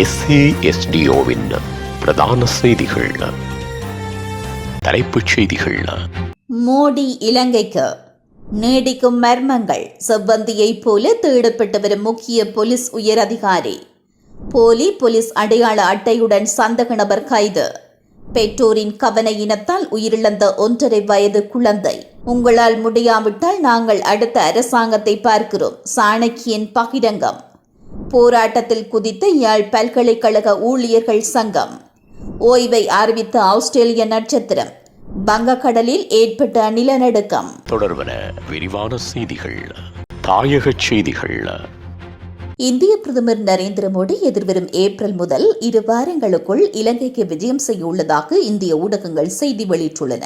எஸ்ஏஎஸ்டிஓவின் பிரதான செய்திகள். தலைப்புச் செய்திகள். மோடி இலங்கைக்கு நீடிக்கும் மர்மங்கள் செவ்வந்தியைப் போல தேடப்பட்டு வரும் முக்கிய போலீஸ் உயர் அதிகாரி போலி போலீஸ் அடையாள அட்டையுடன் சந்தக நபர் கைது. பெற்றோரின் கவன இனத்தால் உயிரிழந்த ஒன்றரை வயது குழந்தை. உங்களால் முடியாவிட்டால் நாங்கள் அடுத்த அரசாங்கத்தை பார்க்கிறோம். சாணக்கியன் பகிரங்கம். போராட்டத்தில் குதித்த யாழ் பல்கலைக்கழக ஊழியர்கள் சங்கம். ஓய்வை அறிவித்த ஆஸ்திரேலிய நட்சத்திரம் வங்கக்கடலில் ஏற்பட்ட நிலநடுக்கம். தொடர்வன விரிவான செய்திகள் தாயகச் செய்திகள். இந்திய பிரதமர் நரேந்திர மோடி எதிர்வரும் ஏப்ரல் முதல் இரு வாரங்களுக்குள் இலங்கைக்கு விஜயம் செய்ய உள்ளதாக இந்திய ஊடகங்கள் செய்தி வெளியிட்டுள்ளன.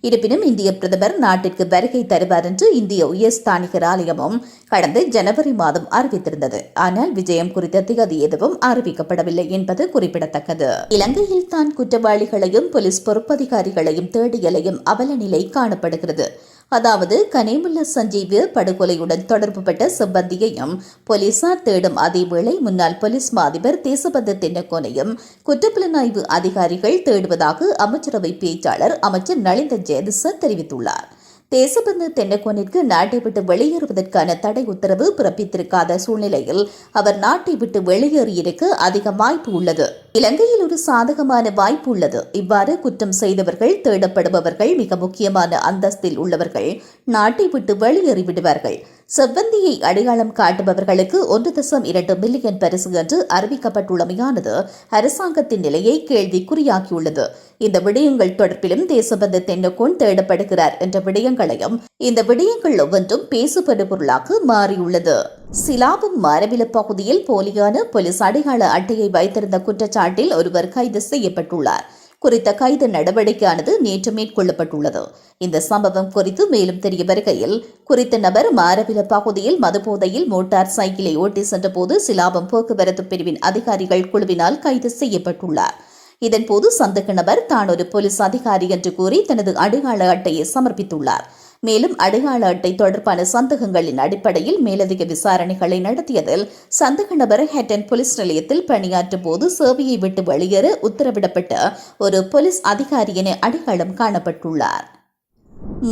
இருப்பினும் இந்திய பிரதமர் நாட்டிற்கு வருகை தருவார் என்று இந்திய உயர்ஸ்தானிகர் ஆலயமும் கடந்த ஜனவரி மாதம் அறிவித்திருந்தது. ஆனால் விஜயம் குறித்த திகதி எதுவும் அறிவிக்கப்படவில்லை என்பது குறிப்பிடத்தக்கது. இலங்கையில் தான் குற்றவாளிகளையும் போலீஸ் பொறுப்பதிகாரிகளையும் தேடியலையும் அவல நிலை காணப்படுகிறது. அதாவது கனேமுல்ல சஞ்சீவ் படுகொலையுடன் தொடர்புபட்ட சிப்பந்தியையும் போலீசார் தேடும் அதேவேளை முன்னாள் போலீஸ் மாதிபர் தேசபந்து தென்னக்கோனையும் குற்றப்புலனாய்வு அதிகாரிகள் தேடுவதாக அமைச்சரவை பேச்சாளர் அமைச்சர் நளிந்த ஜெயதிச தெரிவித்துள்ளார். தேசபந்து தென்னக்கோனிற்கு நாட்டை விட்டு வெளியேறுவதற்கான தடை உத்தரவு பிறப்பித்திருக்காத சூழ்நிலையில் அவர் நாட்டை விட்டு வெளியேறியிருக்க அதிக வாய்ப்பு உள்ளது. இலங்கையில் ஒரு சாதகமான வாய்ப்பு உள்ளது. இவ்வாறு குற்றம் செய்தவர்கள் தேடப்படுபவர்கள் மிக முக்கியமான அந்தஸ்தில் உள்ளவர்கள் நாட்டை விட்டு வெளியேறிவிடுவார்கள். செவ்வந்தியை அடையாளம் காட்டுபவர்களுக்கு ஒன்று தசம் இரண்டு மில்லியன் பரிசு என்று அறிவிக்கப்பட்டுள்ளமையானது அரசாங்கத்தின் நிலையை கேள்விக்குறியாக்கியுள்ளது. இந்த விடயங்கள் தொடர்பிலும் தேசபந்து தென்னக்கோன் தேடப்படுகிறார் என்ற விடயங்களையும் இந்த விடயங்கள் ஒவ்வொன்றும் பேசுபடு பொருளாக மாறியுள்ளது. சிலாபம் மாரவில பகுதியில் போலியான போலீஸ் அடையாள அட்டையை வைத்திருந்த குற்றச்சாட்டில் ஒருவர் கைது செய்யப்பட்டுள்ளார். குறித்த கைது நடவடிக்கையானது நேற்று மேற்கொள்ளப்பட்டுள்ளது. இந்த சம்பவம் குறித்து மேலும் தெரிய வருகையில் குறித்த நபர் மாரவில பகுதியில் மதுபோதையில் மோட்டார் சைக்கிளை ஓட்டி சென்றபோது சிலாபம் போக்குவரத்து பிரிவின் அதிகாரிகள் குழுவினால் கைது செய்யப்பட்டுள்ளார். இதன்போது சந்தேக நபர் தான் ஒரு போலீஸ் அதிகாரி என்று கூறி தனது அடையாள அட்டையை சமர்ப்பித்துள்ளார். மேலும் அடையாள அட்டை தொடர்பான சந்தேகங்களின் அடிப்படையில் மேலதிக விசாரணைகளை நடத்தியதில் சந்தேக நபர் ஹெட்டன் போலீஸ் நிலையத்தில் பணியாற்றும் போது சேவையை விட்டு வெளியேற உத்தரவிடப்பட்ட ஒரு போலீஸ் அதிகாரியனை அடையாளம் காணப்பட்டுள்ளார்.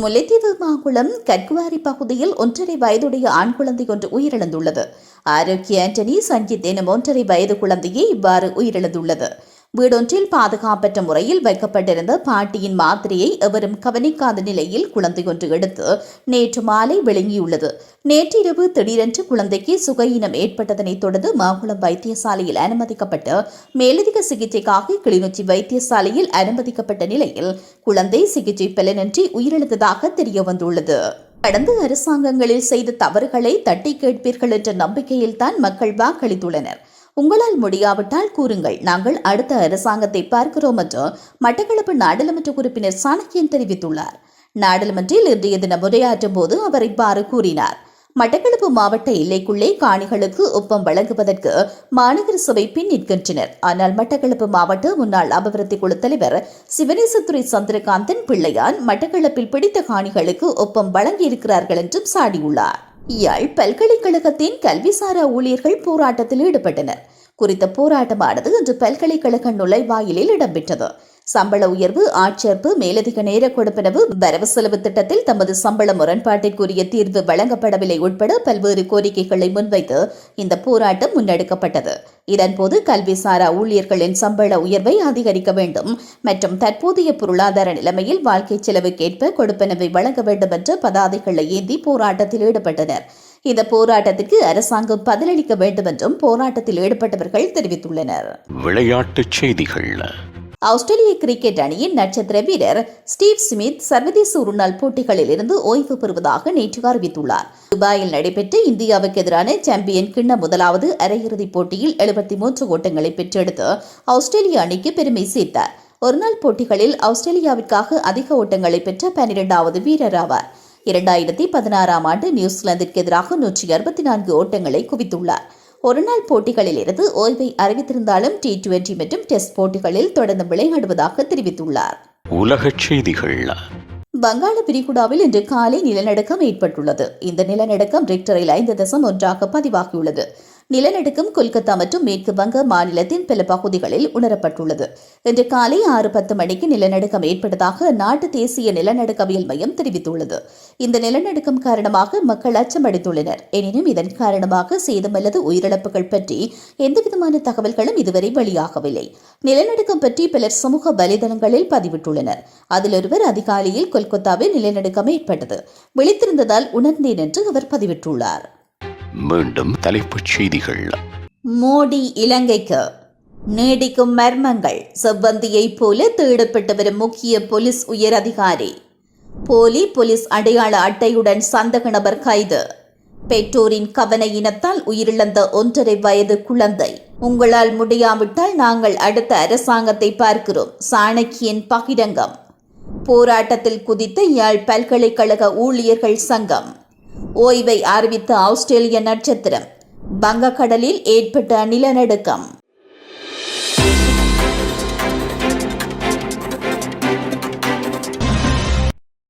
முல்லைத்தீவு மாங்குளம் கட்குவாரி பகுதியில் ஒன்றரை வயதுடைய ஆண் குழந்தை ஒன்று உயிரிழந்துள்ளது. ஆரோக்கிய ஆண்டனி சஞ்சித் எனும் ஒன்றரை வயது குழந்தையே இவ்வாறு உயிரிழந்துள்ளது. வீடொன்றில் பாதுகாப்பற்ற முறையில் வைக்கப்பட்டிருந்த பாட்டியின் மாத்திரையை எவரும் கவனிக்காத நிலையில் குழந்தை ஒன்று எடுத்து நேற்று மாலை விளங்கியுள்ளது நேற்றிரவு திடீரென்று குழந்தைக்கு சுகையினம் ஏற்பட்டதனைத் தொடர்ந்து மாங்குளம் வைத்தியசாலையில் அனுமதிக்கப்பட்டு மேலதிக சிகிச்சைக்காக கிளிநொச்சி வைத்தியசாலையில் அனுமதிக்கப்பட்ட நிலையில் குழந்தை சிகிச்சை பலனின்றி உயிரிழந்ததாக தெரியவந்துள்ளது கடந்த அரசாங்கங்களில் செய்த தவறுகளை தட்டி கேட்பீர்கள் என்ற நம்பிக்கையில்தான் மக்கள் வாக்களித்துள்ளனர். உங்களால் முடியாவிட்டால் கூறுங்கள். நாங்கள் அடுத்த அரசாங்கத்தை பார்க்கிறோம் என்று மட்டக்களப்பு நாடாளுமன்ற உறுப்பினர் சாணக்கியன் தெரிவித்துள்ளார். நாடாளுமன்றில் இன்றைய தினம் உரையாற்றும் போது அவர் இவ்வாறு கூறினார். மட்டக்களப்பு மாவட்ட எல்லைக்குள்ளே காணிகளுக்கு ஒப்பம் வழங்குவதற்கு மாநகர சபை பின் நிற்கின்றனர். ஆனால் மட்டக்களப்பு மாவட்ட முன்னாள் அபிவிருத்தி குழு தலைவர் சிவனேசத்துறை சந்திரகாந்தன் பிள்ளையான் மட்டக்களப்பில் பிடித்த காணிகளுக்கு ஒப்பம் வழங்கியிருக்கிறார்கள் என்றும் சாடியுள்ளார். யாழ் பல்கலைக்கழகத்தின் கல்விசாரா ஊழியர்கள் போராட்டத்தில் ஈடுபட்டனர். குறித்த போராட்டமானது இன்று பல்கலைக்கழக நுழைவாயிலில் இடம்பெற்றது. சம்பள உயர்வு ஆட்சேர்ப்பு மேலதிக நேர கொடுப்பனவு வரவு செலவு திட்டத்தில் தமது சம்பள முரண்பாட்டிற்குரிய தீர்வு வழங்கப்படவில்லை உட்பட பல்வேறு கோரிக்கைகளை முன்வைத்து இந்த போராட்டம் முன்னெடுக்கப்பட்டது. இதன்போது கல்விசாரா ஊழியர்களின் சம்பள உயர்வை அதிகரிக்க வேண்டும் மற்றும் தற்போதைய பொருளாதார நிலைமையில் வாழ்க்கை செலவுக்கேற்ப கொடுப்பனவை வழங்க வேண்டும் என்ற பதாதைகளை ஏந்தி போராட்டத்தில் ஈடுபட்டனர். இந்த போராட்டத்திற்கு அரசாங்கம் பதிலளிக்க வேண்டும் என்றும் போராட்டத்தில் ஈடுபட்டவர்கள் தெரிவித்துள்ளனர். விளையாட்டுச் செய்திகள். ஆஸ்திரேலிய கிரிக்கெட் அணியின் நட்சத்திர வீரர் ஸ்டீவ் ஸ்மித் சர்வதேச ஒருநாள் போட்டிகளில் இருந்து ஓய்வு பெறுவதாக நேற்று அறிவித்துள்ளார். துபாயில் நடைபெற்ற இந்தியாவுக்கு எதிரான சாம்பியன் கிண்ண முதலாவது அரையிறுதிப் போட்டியில் எழுபத்தி மூன்று ஓட்டங்களை பெற்றெடுத்து ஆஸ்திரேலிய அணிக்கு பெருமை சேர்த்தார். ஒருநாள் போட்டிகளில் ஆஸ்திரேலியாவிற்காக அதிக ஓட்டங்களை பெற்ற பனிரெண்டாவது வீரர் ஆவார். இரண்டாயிரத்தி பதினாறாம் ஆண்டு நியூசிலாந்திற்கு எதிராக நூற்றி அறுபத்தி நான்கு ஓட்டங்களை குவித்துள்ளார். ஒருநாள் போட்டிகளில் இருந்து ஓய்வை அறிவித்திருந்தாலும் டி டுவெண்டி மற்றும் டெஸ்ட் போட்டிகளில் தொடர்ந்து விளையாடுவதாக தெரிவித்துள்ளார். உலகச் செய்திகள். வங்காள விரிகுடாவில் இன்று காலை நிலநடுக்கம் ஏற்பட்டுள்ளது. இந்த நிலநடுக்கம் ரிக்டரில் ஐந்து தசம் ஒன்றாக பதிவாகியுள்ளது. நிலநடுக்கம் கொல்கத்தா மற்றும் மேற்கு வங்க மாநிலத்தின் பல பகுதிகளில் உணரப்பட்டுள்ளது. இன்று காலை ஆறு பத்து மணிக்கு நிலநடுக்கம் ஏற்பட்டதாக அந்நாட்டு தேசிய நிலநடுக்கவியல் மையம் தெரிவித்துள்ளது. இந்த நிலநடுக்கம் காரணமாக மக்கள் அச்சமடைந்துள்ளனர் எனினும் இதன் காரணமாக சேதம் அல்லது உயிரிழப்புகள் பற்றி எந்தவிதமான தகவல்களும் இதுவரை வெளியாகவில்லை. நிலநடுக்கம் பற்றி பலர் சமூக வலைதளங்களில் பதிவிட்டுள்ளனர். அதில் ஒருவர் அதிகாலையில் கொல்கத்தாவில் நிலநடுக்கம் ஏற்பட்டது. விழித்திருந்ததால் உணர்ந்தேன் என்று அவர் பதிவிட்டுள்ளார். மீண்டும் தலைப்புச் செய்திகள். மோடி இலங்கைக்கு நீடிக்கும் மர்மங்கள் செவ்வந்தியைப் போல தேடப்பட்டு வரும் முக்கிய போலீஸ் உயர் அதிகாரி போலி போலீஸ் அடையாள அட்டையுடன் சந்தக நபர் கைது. பெற்றோரின் கவன இனத்தால் உயிரிழந்த ஒன்றரை வயது குழந்தை. உங்களால் முடியாவிட்டால் நாங்கள் அடுத்த அரசாங்கத்தை பார்க்கிறோம். சாணக்கியன் பகிரங்கம். போராட்டத்தில் குதித்த யாழ் பல்கலைக்கழக ஊழியர்கள் சங்கம். ஓய்வை அறிவித்த ஆஸ்திரேலிய நட்சத்திரம். வங்கக்கடலில் ஏற்பட்ட நிலநடுக்கம்.